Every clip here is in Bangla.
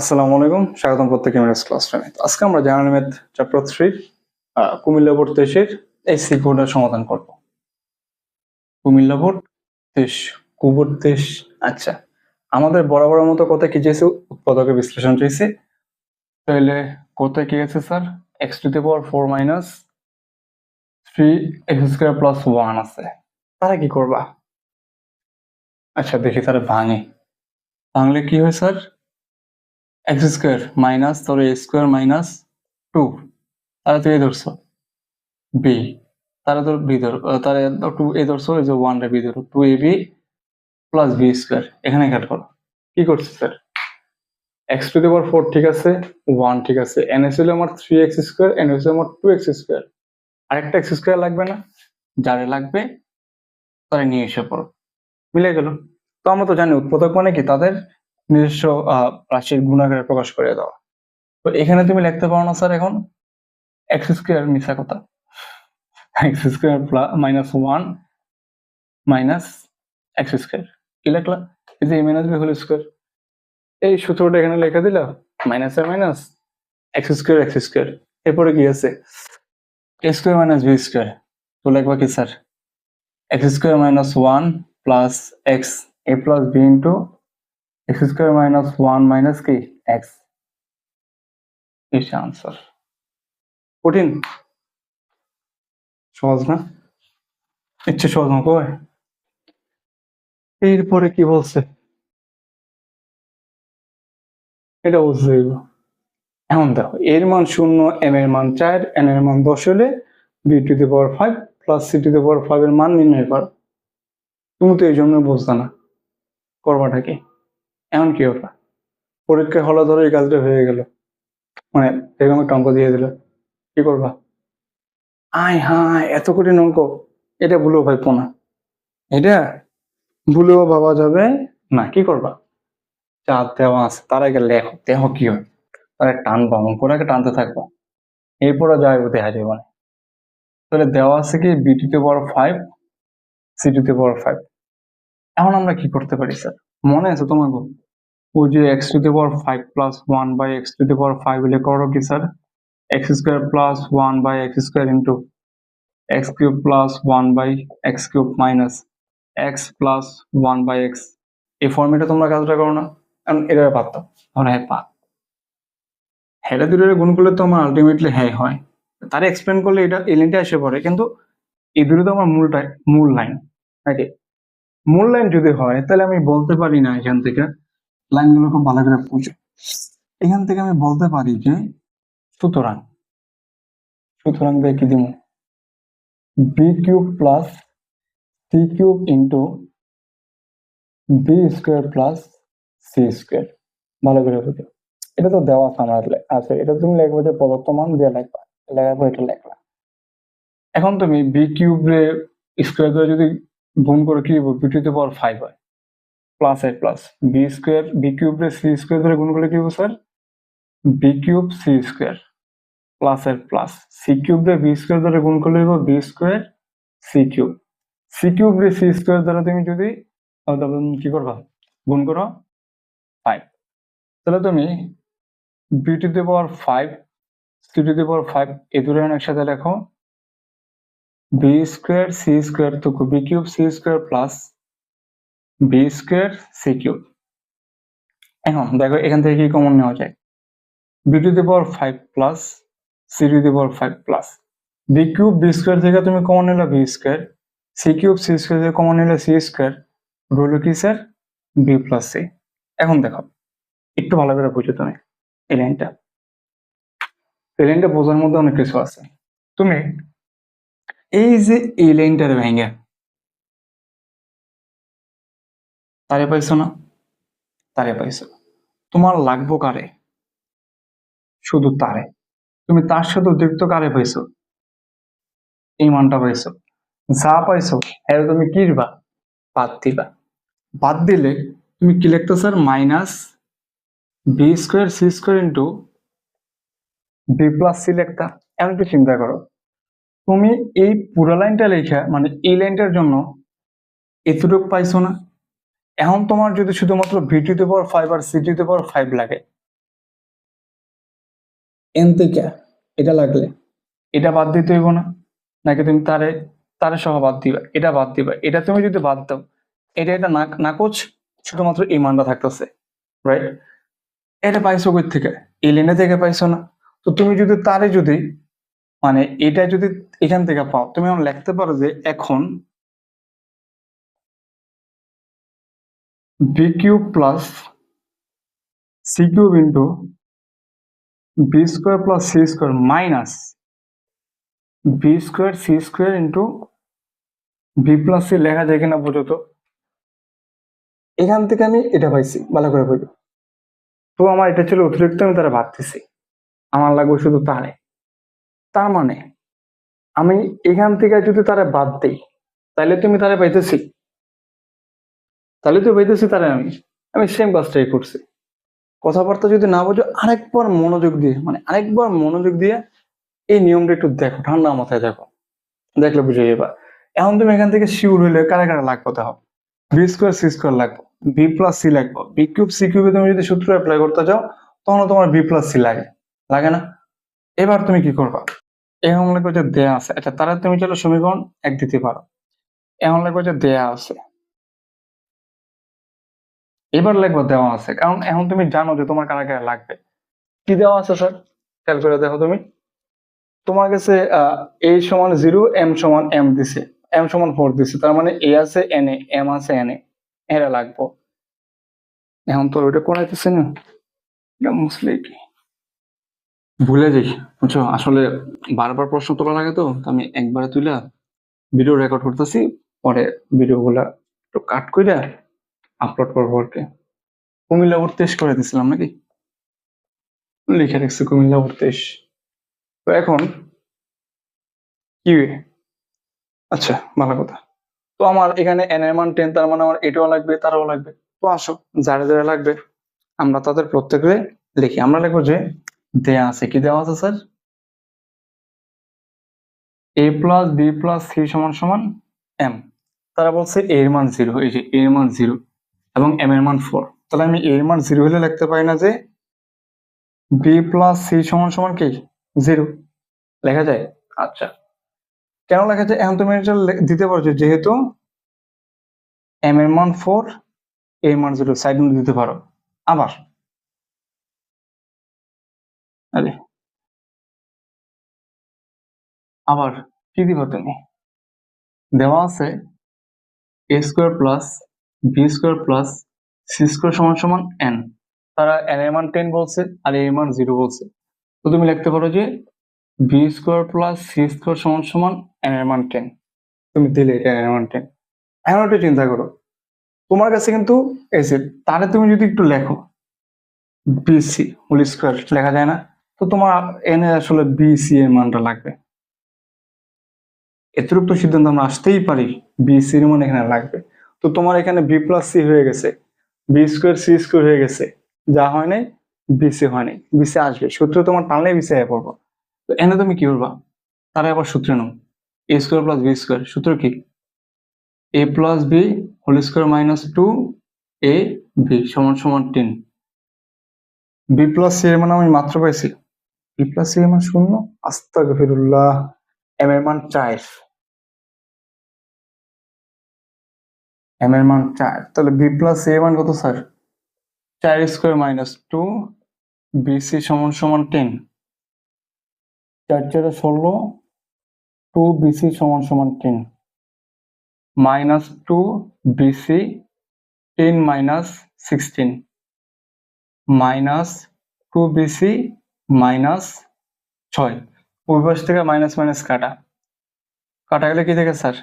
আসসালামু আলাইকুম, স্বাগতম প্রত্যেক ইংরেজ ক্লাস টেনে আজকে আমরা general math chapter three Comilla board তেইশের এই সিকিউরটার সমাধান করব। কুমিল্লা বোর্ড তেইশ তেইশ আচ্ছা আমাদের বরাবরের মতো কোথায় কি চেয়েছে উৎপাদকের বিশ্লেষণ চেয়েছে তাহলে কোথায় কি আছে sir x to the power four minus three x square plus one আছে। তারা কি করবা? আচ্ছা দেখি তারা ভাঙে। ভাঙলে কি হয় স্যার এক্স স্কোয়ার মাইনাস তোর এ স্কোয়ার মাইনাস টু তারা তো এ ধরছো বি তারা তোর বি ধর তারা টু এ ধরছো এই যে ওয়ান বি ধরো two a b plus b square এখানে খেয়াল করো, কি করছে sir x to the power four ঠিক আছে ওয়ান ঠিক আছে। এন এস হলো আমার three x square n s আমার টু এক্স স্কোয়ার আরেকটা এক্স স্কোয়ার লাগবে না, যারে লাগবে, তারা নিয়ে এসে পড়ো। মিলে গেল। তো আমরা তো জানি উৎপাদক মানে কি? তাদের নিজস্ব রাশির গুণাকারে প্রকাশ করে দেওয়া তো এখানে তুমি লিখতে পারো না স্যার এখন এক্স স্কোয়ার মিশা কথা। X square minus one minus x square কি লিখলা? এই যে মাইনাস বি হোল স্কোয়ার এই সূত্রটা এখানে লেখা দিলা মাইনাস আর minus x square x square এরপরে কি আছে? A square minus b square তো লিখবা কি sir? X square minus one plus x a plus b into x square minus one minus কি এক্স আনসার কঠিন সহজ না? ইচ্ছে সহজ না কয় এরপরে কি বলছে? এটা বুঝতে এখন দেখো, এর মান শূন্য এম এর মান চার এন এর মান দশ হলে b to the power five plus c to the power five এর মান নির্ণয় করো। তুমি তো এই জন্য বুঝতে না। করবাটা কি? এমন কি ওটা। পরীক্ষা হলো ধরো এই কাজটা হয়ে গেল। মানে এরকম একটা অঙ্ক দিয়ে দিল। কি করবা? আয় হায়, এত কঠিন অঙ্ক। এটা ভুলেও ভাইপো না। এটা ভুলেও ভাবা যাবে না। কি করবা? চাঁদ দেওয়া আছে, তার আগে লেখো। দেহ কি হয়। তারা টানবা অঙ্কটাকে টানতে থাকবা। এরপরে যাই দেখা যাবে মানে। তাহলে দেওয়া আছে কি? B to power five c to power five এখন আমরা কি করতে পারি স্যার মনে আছে তোমাকে? ওই যে x to the power five plus one by x to the power five হলে করো কি sir x square plus one by x square into x cube plus one by x cube minus x plus one by x এই ফর্মেটে তোমরা কাজটা করো না। কারণ এটা পারত তাহলে হ্যাঁ পাত হ্যাঁ দুটোর গুণ করলে তো আমার আলটিমেটলি হ্যাঁ হয়। তারা এক্সপ্লেন করলে এটা, এই লাইনটা এসে পড়ে। কিন্তু এই দুটো তো আমার মূলটা মূল লাইন নাকি? মূল লাইন যদি হয়, তাহলে আমি বলতে পারি না এখান থেকে। লাইনগুলো খুব ভালো করে বুঝো। এখান থেকে আমি বলতে পারি যে, সুতরাং সুতরাং কি দিব? B cube plus c cube into b square plus c square ভালো করে বুঝো। এটা তো দেওয়া আমার আছে। এটা তুমি লিখবে যে প্রদত্ত মান দিয়ে লিখবা। লেখার এটা লিখলা এখন তুমি বি কিউব স্কোয়ার যদি গুণ করে কি b to the power five হয়। Plus a plus b square b cube রে সি স্কোয়ার ধরে গুণ করলে কি হবে sir b cube c square plus এর প্লাস সি কিউব রে বি স্কোয়ার ধরে গুণ করলে হবে b square c cube c cube রে সি স্কোয়ার দ্বারা তুমি যদি কি করবা? গুণ করো ফাইভ তাহলে তুমি b to the power five c to the power five এই দুটো একসাথে লেখো। বি স্কোয়ার সি স্কোয়ার তো b cube c square plus b square c cube এখন দেখো এখান থেকে কি কমন নেওয়া যায়? B to the power five plus c to the power five plus b cube b square থেকে তুমি কমন নিলে b square c cube c square থেকে কমন নিলে সি স্কোয়ার রইল কি স্যার বি প্লাস সি এখন দেখো, একটু ভালো করে বুঝো তুমি এই লাইনটা এই লাইনটা বোঝার মধ্যে অনেক কিছু আছে। তুমি এই যে এই লাইনটার ভেঙে তারে পাইছো না? তারে পাইছো। তোমার লাগবো কারে? শুধু তারে। তুমি তার সাথে অতিরিক্ত কারে পাইছো? এই মানটা পাইছো। যা পাইছো, এর তুমি কি দিবা? বাদ দিবা। বাদ দিলে তুমি কি লিখতো sir minus b square c square into b plus c লিখতা। এমন চিন্তা করো। তুমি এই পুরো লাইনটা লেখা মানে এই লাইনটার জন্য এতটুকু পাইছো না। এখন তোমার যদি শুধুমাত্র ভিটিতে পাওয়ার ফাইভ আর সিটিতে পাওয়ার ফাইভ লাগে। এন থেকে এটা লাগলে। এটা বাদ দিতে হইব না। নাকি তুমি তারে তারে সহ বাদ দিবা? এটা বাদ দিবা। এটা তুমি যদি বাদ দাও এটা এটা না নাকচ শুধুমাত্র এই মানটা থাকতেছে রাইট এটা পাইছো কই থেকে? এই লেনে থেকে পাইছো না। তো তুমি যদি তারে যদি মানে এটা যদি এখান থেকে পাও, তুমি এখন লিখতে পারো যে এখন b cube plus c cube into b square plus c square minus b square c square into b plus c লেখা যায় কিনা বোঝো তো? এখান থেকে আমি এটা পাইছি, ভালো করে বলি তো আমার এটা ছিল অতিরিক্ত, আমি তারা ভাবতেছি। আমার লাগবে শুধু তারে তার মানে? আমি এখান থেকে যদি তারা বাদ দেই তাহলে তুমি তারা পাইতেছি। তাহলে তো পাইতেছি তারা আমি। আমি সেম কাজটাই করছি। কথাবার্তা যদি না বোঝো, আরেকবার মনোযোগ দিয়ে মানে আরেকবার মনোযোগ দিয়ে এই নিয়মটা একটু দেখো, ঠান্ডা মাথায় দেখো। দেখলে বুঝে যাবা এখন তুমি এখান থেকে শিউর হইলে কারা কারা লাগ কথা বি স্কোয়ার সি স্কোয়ার লাগবে। বি প্লাস সি লাগবে। বি কিউব সি কিউবে তুমি যদি সূত্র অ্যাপ্লাই করতে চাও তখন তোমার বি প্লাস সি লাগে। লাগে না? এবার তুমি কি করবা? এখন লাগবে যে দেয়া আছে। আচ্ছা তারা তুমি চলো সমীকরণ এক দিতে পারো। এখন লাগবে যে দেয়া আছে। এবার লিখব দেওয়া আছে। কারণ এখন তুমি জানো যে তোমার কারা কারা লাগবে। কি দেওয়া আছে স্যার? খেয়াল করে দেখো তুমি। তোমার কাছে এ সমান জিরো এম সমান এম দিছে। এম সমান ফোর দিছে। তার মানে এ আছে এন এ এম আছে এন এরা লাগবো। এখন তোর ওইটা করাইতেছে না। মুসলে কি ভুলে যাই। বুঝছ? আসলে বারবার প্রশ্ন তোলা লাগে তো আমি একবারে তুইলা ভিডিও রেকর্ড করতেছি, পরে ভিডিও গুলা একটু কাট কইরা আপলোড করব আর কি। কুমিল্লা উত্তেশ করে দিছিলাম নাকি? লিখে রাখছি কুমিল্লা উত্তেশ তো এখন কি? আচ্ছা ভালো কথা। তো আমার এখানে এন এর মান টেন তার মানে আমার এটাও লাগবে, তারাও লাগবে। তো আসো, যারা যারা লাগবে, আমরা তাদের প্রত্যেকে লিখি। আমরা লিখব যে দেয়া আছে। কি দেওয়া আছে, sir? A plus b plus c সমান সমান এম তারা বলছে এ এর মান জিরো এই যে এর মান জিরো এবং এম এর মান ফোর তাহলে আমি এ এর মান জিরো হলে লিখতে পারি না যে বি প্লাস সি সমান সমান কি? জিরো লেখা যায়? আচ্ছা। কেন লেখা যায়? এখন তুমি এটা দিতে পারছ যেহেতু এম এর মান ফোর এর মান জিরো সাইড দিতে পারো। আবার আরে। আবার কি দিবা তুমি দেওয়া আছে a square plus b square plus c square সমান সমান এন তারা এন এর মান টেন বলছে, আর এর মান জিরো বলছে। তো তুমি লিখতে পারো যে b square plus c square সমান সমান এন এর মান টেন তুমি দিলে এন এর মান টেন এখন একটু চিন্তা করো। তোমার কাছে কিন্তু এসে তাহলে তুমি যদি একটু লেখো বিসি হোল স্কোয়ার লেখা যায় না? তো তোমার এনে আসলে বিসি এর মানটা লাগবে। এতটুকু তো সিদ্ধান্ত আমরা আসতেই পারি বিসি এর মান এখানে লাগবে। তো তোমার এখানে বি প্লাস সি হয়ে গেছে বি স্কোয়ার সি স্কোয়ার হয়ে গেছে। যা হয় নাই বিসি হয় নাই বিসি আসবে। সূত্র তোমার টানলে বিসি হয়ে পড়ব। তো এনে তুমি কি করবা তারা আবার সূত্রে নাও। A square plus b square সূত্র কি? A plus b whole square minus two a b সমান সমান টেন বি প্লাস সি এর মান আমি মাত্র পাইছি। বি প্লাস এর মান শূন্য, আস্তাগফিরুল্লাহ এম এর মান চার। এম এর মান চার। তাহলে বি প্লাস এর মান কত স্যার? চার স্কোয়ার মাইনাস টু বিসি সমান সমান টেন। চার চারে ষোলো, টু বিসি সমান সমান ten. Minus two bc ten minus sixteen. Minus two bc minus ছয়। ওই পাশ থেকে মাইনাস মাইনাস কাটা। কাটা গেলে কি থেকে স্যার?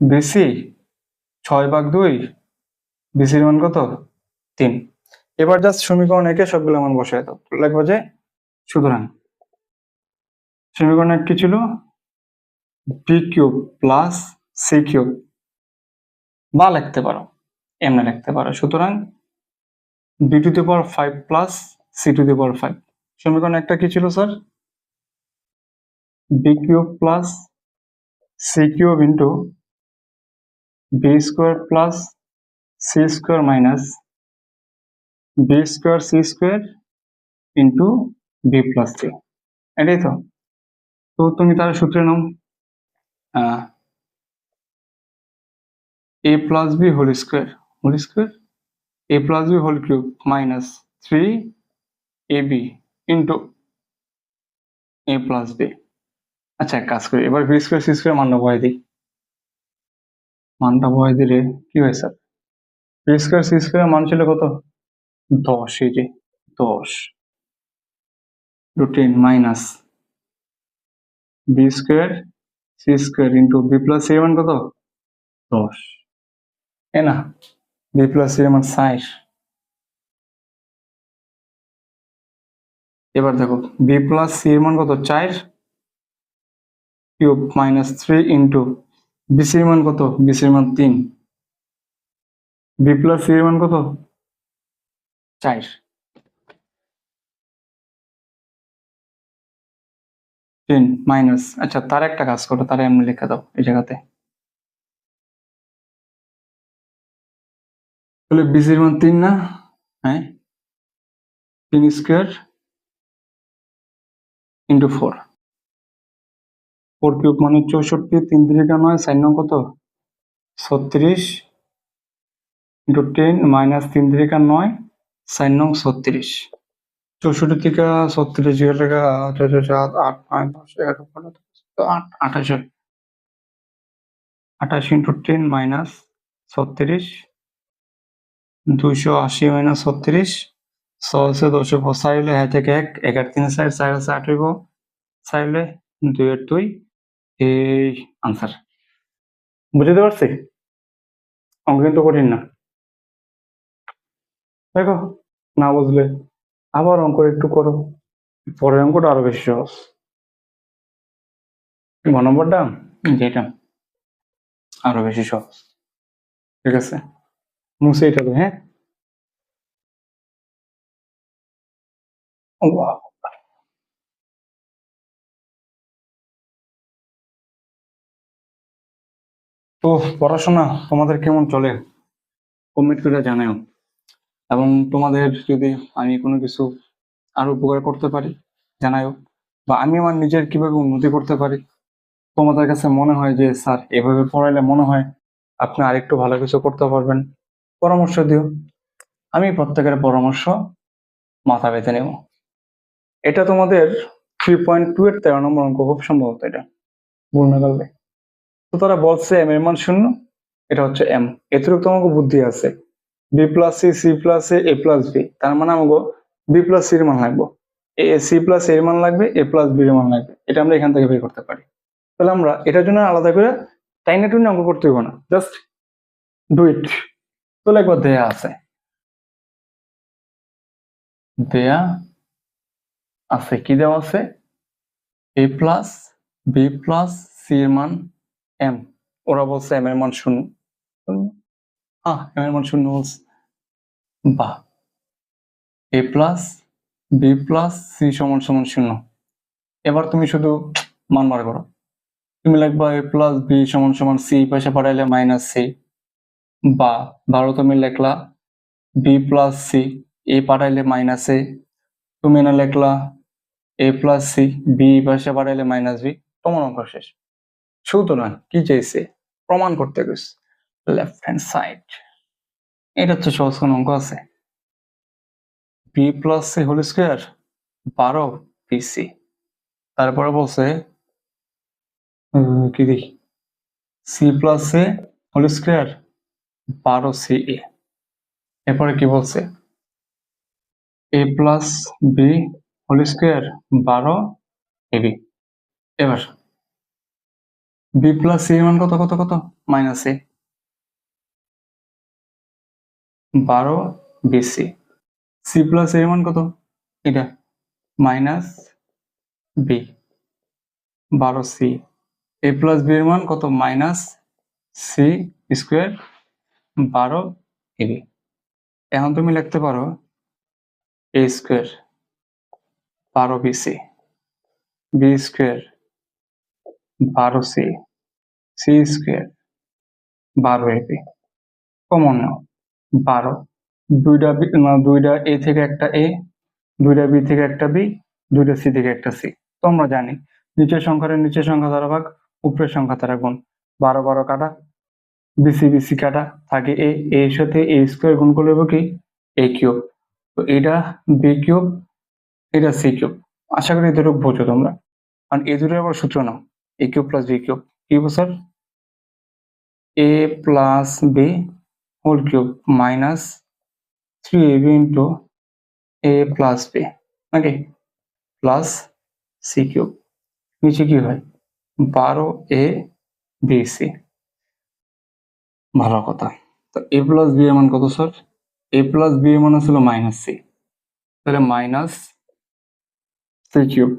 বিসি ছয় ভাগ দুই বিসির মান কত? তিন। এবার জাস্ট সমীকরণ একে সবগুলো মান বসায় দাও। লিখব যে সুতরাং সমীকরণ এক কি ছিল? B cube plus c cube বা লিখতে পারো। এমনি লিখতে পারো। সুতরাং b to the power five plus c to the power five সমীকরণ একটা কি ছিল, sir? B cube plus c cube into b square plus c square minus b square c square into b plus c এটাই তো। তো তুমি তার সূত্রে নাও। A plus b whole square whole square a plus b whole cube minus three a b into a plus b আচ্ছা এক কাজ করি। এবার ভি স্কোয়ার সি স্কোয়ার মানটা বয় দিই। মানটা বয় দিলে কি হয় sir? B square c square মান ছিল কত? দশ, এই যে দশ। Routine minus b square c square into b plus c মান কত? দশ। এ না বি প্লাস সি মান ষাট। এবার দেখো বি প্লাস সি এর মান কত? চার কিউব মাইনাস থ্রি ইন্টু বিসির মান কত? বিসির মান তিন। বি প্লাস সি এর মান কত? চার। তিন মাইনাস আচ্ছা তার একটা কাজ করো, তারা এমনি লিখে দাও এই জায়গাতে। তাহলে বিসির মান তিন না? হ্যাঁ? তিন square into four. Four cube মানে চৌষট্টি, তিন তিরিকা নয় সাইন নং কত? ছত্রিশ ইন্টু টেন মাইনাস তিন তিরিকা নয় সাইন নং ছত্রিশ। চৌষট্টি থেকে ছত্রিশ টাকা সাত আট নয়, দশ, এগারো বারো আট, আঠাশ আঠাশ ইন্টু টেন মাইনাস ছত্রিশ, দুইশো আশি মাইনাস ছত্রিশ ছশো দশশো চাইলে হ্যাঁ থেকে এক এগারো তিন চার চার আছে আট হইব। দুই এর দুই, এই আনসার বুঝতে পারছি? অঙ্ক কিন্তু কঠিন না। দেখো, না বুঝলে আবার অঙ্ক একটু করো। পরের অঙ্কটা আরও বেশি সহজ। নম্বরটা? যেটা আরও বেশি সহজ। ঠিক আছে? মুছে এটা তো হ্যাঁ? Wow. তো পড়াশোনা তোমাদের কেমন চলে? কমেন্ট করে জানাও এবং তোমাদের যদি আমি কোনো কিছু আরও উপকার করতে পারি জানাও বা আমি আমার নিজের কীভাবে উন্নতি করতে পারি, তোমাদের কাছে মনে হয় যে, স্যার, এভাবে পড়াইলে মনে হয় আপনি আরেকটু ভালো কিছু করতে পারবেন। পরামর্শ দিও। আমি প্রত্যেকের পরামর্শ মাথা পেতে নেব। এটা তোমাদের থ্রি পয়েন্ট টু এর তেরো নম্বর অঙ্ক, খুব সম্ভবত এটা। না তো তারা বলছে এম এর মান শূন্য, এটা হচ্ছে এম এতটুকু তোমাকে বুদ্ধি আছে। B plus c c plus a a plus b তার মানে আমাকে বি প্লাস সির মান লাগবে। এ সি প্লাস এর মান লাগবে এ প্লাস বি এর মান লাগবে। এটা আমরা এখান থেকে বের করতে পারি। তাহলে আমরা এটার জন্য আলাদা করে টাইনে টুইনে অঙ্ক করতে হইব না। জাস্ট ডু ইট তাহলে একবার দেয়া আছে। দেয়া আছে, কি দেওয়া আছে? A plus b plus c এর মান এম ওরা বলছে এম এর মান শূন্য। এম এর মান শূন্য বলছে। বা a plus b plus c সমান সমান শূন্য। এবার তুমি শুধু মান বার করো। তুমি লিখবা এ প্লাস বি সমান সমান সি পাশে পাঠাইলে মাইনাস সি বা ধরো তুমি লেখলা। বি প্লাস সি এ পাঠাইলে মাইনাস এ তুমি না লেখলা এ প্লাস সি বি পাশে পাঠাইলে মাইনাস বি তোমার অঙ্ক শেষ। সুতরাং কি চাইছে? প্রমাণ করতে গেছে। লেফট হ্যান্ড সাইড এটা তো সহজ কোন অঙ্ক আছে। B plus c whole square বারো পিসি তারপরে বলছে কি দেখি? C plus a whole square বারো সি এ এরপরে কি বলছে? A plus b whole square বারো এ বি এবার বি প্লাস সি মান কত কত কত? মাইনাস এ বারো বিসি সি প্লাস এর মান কত? এটা। মাইনাস বি বারো সি এ প্লাস বি এর মান কত? মাইনাস সি স্কোয়ার বারো এবি এখন তুমি লিখতে পারো এ স্কোয়ার বারো বিসি বি স্কোয়ার বারো সি সি স্কোয়ার বারো এবি কমন নাও বারো। দুইটা বি- দুইটা এ থেকে একটা এ দুইটা বি থেকে একটা বি দুইটা সি থেকে একটা সি তো আমরা জানি, নিচের সংখ্যার নিচের সংখ্যা দ্বারা ভাগ, উপরের সংখ্যা দ্বারা গুণ। বারো বারো কাটা বিসি বিসি কাটা, থাকে এ এর সাথে এ স্কোয়ার গুণ করলে কি? এ কিউব তো এটা বি কিউব এটা সি কিউব আশা করি এদের বোঝো তোমরা। কারণ এ দুটোর আবার সূত্র নাও। A cube plus b cube কি sir a plus b whole cube minus three a b into a plus b নাকি প্লাস সি কিউব নিচে কি হয়? বারো এ বি সি ভালো কথা। তো এ প্লাস বি এর মান কত স্যার এ প্লাস বি এর মান ছিল মাইনাস সি তাহলে minus c cube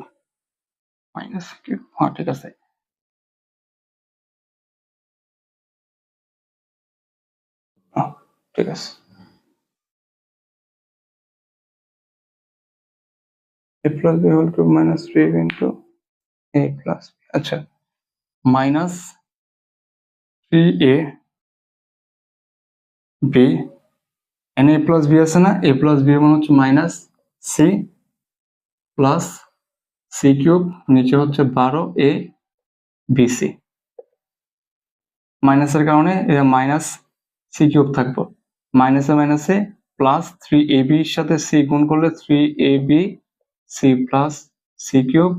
minus cube হ্যাঁ ঠিক আছে। আহ, ঠিক আছে। A plus b whole cube minus three into a plus আচ্ছা minus three a b in a plus b আছে না? এ প্লাস বি মান হচ্ছে minus c plus c cube নিচে হচ্ছে বারো এ বি সি মাইনাসের কারণে এটা মাইনাস সি কিউব থাকব। মাইনাসে মাইনাসে প্লাস থ্রি এ বির সাথে সি গুণ করলে three a b c plus c cube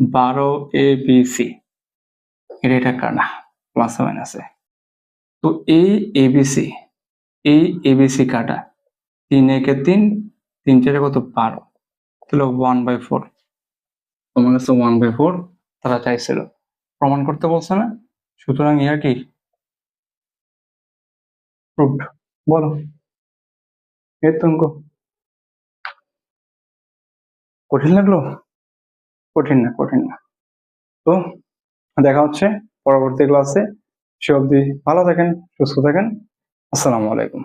বারো এ বি সি এটা এটা কানা প্লাসে মাইনাসে তো এই এবিসি এই এবিসি কাটা। তিন একে তিন তিন চারে কত? বারো। তাহলে ওয়ান বাই ফোর তোমার কাছে ওয়ান বাই ফোর তারা চাইছিল। প্রমাণ করতে বলছে না? সুতরাং ইয়া কি? প্রুভড বলো। তো অঙ্ক। কঠিন লাগল? কঠিন না কঠিন না। তো দেখা হচ্ছে পরবর্তী ক্লাসে সে অবধি ভালো থাকেন, সুস্থ থাকেন। আসসালামু আলাইকুম।